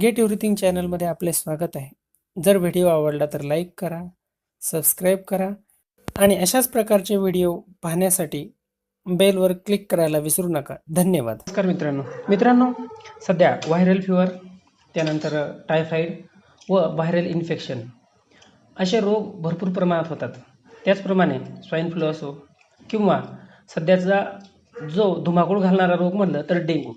Gate everything चॅनलमध्ये आपले स्वागत आहे. जर व्हिडिओ आवडला तर लाईक करा सबस्क्राईब करा आणि अशाच प्रकारचे व्हिडिओ पाहण्यासाठी बेलवर क्लिक करायला विसरू नका. धन्यवाद. नमस्कार मित्रांनो. मित्रांनो सध्या व्हायरल फिवर त्यानंतर टायफॉईड व व्हायरल इन्फेक्शन असे रोग भरपूर प्रमाणात होतात. त्याचप्रमाणे स्वाईन फ्लू असो किंवा सध्याचा जो धुमाकूळ घालणारा रोग म्हणलं तर डेंग्यू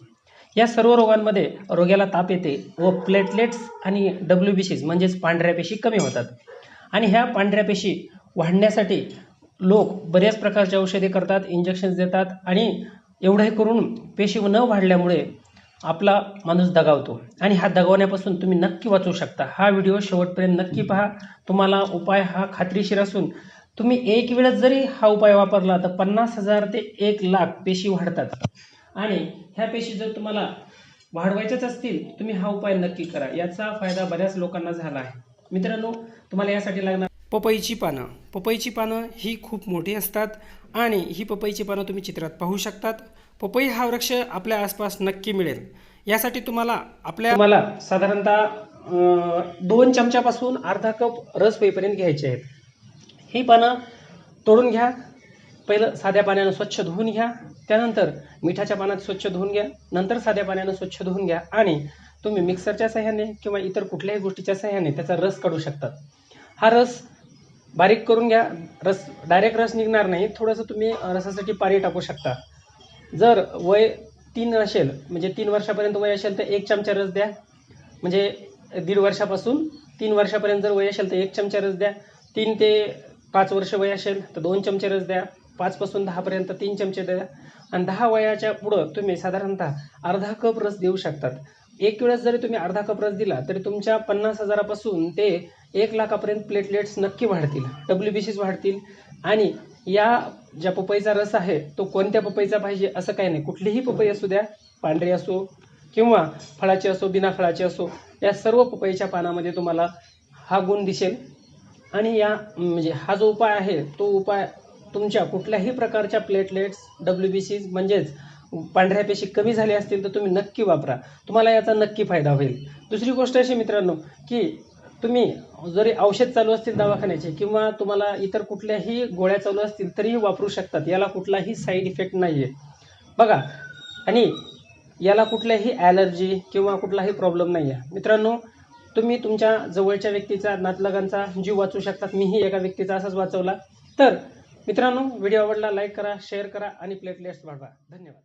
या सर्व रोगांमध्ये रोग्याला ताप येते व प्लेटलेट्स आणि डब्ल्यू बी सीज म्हणजेच पांढऱ्या पेशी कमी होतात. आणि ह्या पांढऱ्या पेशी वाढण्यासाठी लोक बऱ्याच प्रकारचे औषधे करतात इंजेक्शन्स देतात आणि एवढे करून पेशी न वाढल्यामुळे आपला माणूस दगावतो. आणि हा दगावण्यापासून तुम्ही नक्की वाचू शकता. हा व्हिडिओ शेवटपर्यंत नक्की पहा. तुम्हाला उपाय हा खात्रीशीर असून तुम्ही एक वेळेस जरी हा उपाय वापरला तर पन्नास हजार ते एक लाख पेशी वाढतात. आणि ह्या पेशी जर तुम्हाला वाढवायच्याच असतील तुम्ही हा उपाय नक्की करा. याचा फायदा बऱ्याच लोकांना झाला आहे. मित्रांनो तुम्हाला यासाठी लागणार पपईची पानं. पपईची पानं ही खूप मोठी असतात आणि ही पपईची पानं तुम्ही चित्रात पाहू शकतात. पपई हा वृक्ष आपल्या आसपास नक्की मिळेल. यासाठी तुम्हाला आपल्या तुम्हाला साधारणतः दोन चमच्यापासून अर्धा कप रस पेपर्यंत घ्यायचे आहेत. ही पानं तोडून घ्या. पहिलं साध्या पाण्यानं स्वच्छ धुवून घ्या. त्यानंतर मिठाच्या पाण्यात स्वच्छ धुवून घ्या नंतर साध्या पाण्यानं स्वच्छ धुवून घ्या आणि तुम्ही मिक्सरच्या सहाय्याने किंवा इतर कुठल्याही गोष्टीच्या सहाय्याने त्याचा रस काढू शकतात हा रस बारीक करून घ्या रस डायरेक्ट रस निघणार नाही थोडंसं तुम्ही रसासाठी पाणी टाकू शकता. जर वय तीन असेल म्हणजे तीन वर्षापर्यंत वय असेल तर एक चमचा रस द्या. म्हणजे दीड वर्षापासून तीन वर्षापर्यंत जर वय असेल तर एक चमचा रस द्या. तीन ते पाच वर्ष वय असेल तर दोन चमचे रस द्या. पाचपासून दहापर्यंत तीन चमचे द्या. आणि दहा वयाच्या पुढं तुम्ही साधारणतः अर्धा कप रस देऊ शकतात. एक वेळेस जरी तुम्ही अर्धा कप रस दिला तरी तुमच्या पन्नास हजारापासून ते एक लाखापर्यंत प्लेटलेट्स नक्की वाढतील. डब्ल्यू बी सीज वाढतील. आणि या ज्या पपईचा रस आहे तो कोणत्या पपईचा पाहिजे असं काही नाही. कुठलीही पपई असू द्या पांढरी असो किंवा फळाची असो बिना फळाची असो या सर्व पपईच्या पानामध्ये तुम्हाला हा गुण दिसेल. आणि या म्हणजे हा जो उपाय आहे तो उपाय तुमच्या कुठल्याही प्रकारच्या प्लेटलेट्स डब्ल्यू बी सीज म्हणजेच पांढऱ्या पेशी कमी झाल्या असतील तर तुम्ही नक्की वापरा. तुम्हाला याचा नक्की फायदा होईल. दुसरी गोष्ट अशी मित्रांनो की तुम्ही जरी औषध चालू असतील दवाखान्याचे किंवा तुम्हाला इतर कुठल्याही गोळ्या चालू असतील तरीही वापरू शकतात. याला कुठलाही साईड इफेक्ट नाही आहे बघा आणि याला कुठल्याही ॲलर्जी किंवा कुठलाही प्रॉब्लेम नाही आहे मित्रांनो तुम्ही तुमच्या जवळच्या व्यक्तीचा नातलगांचा जीव वाचवू शकतात. मीही एका व्यक्तीचा असाच वाचवला. तर मित्रांनो व्हिडिओ आवडला लाईक करा शेअर करा आणि प्लेटलिस्ट वाढवा. धन्यवाद.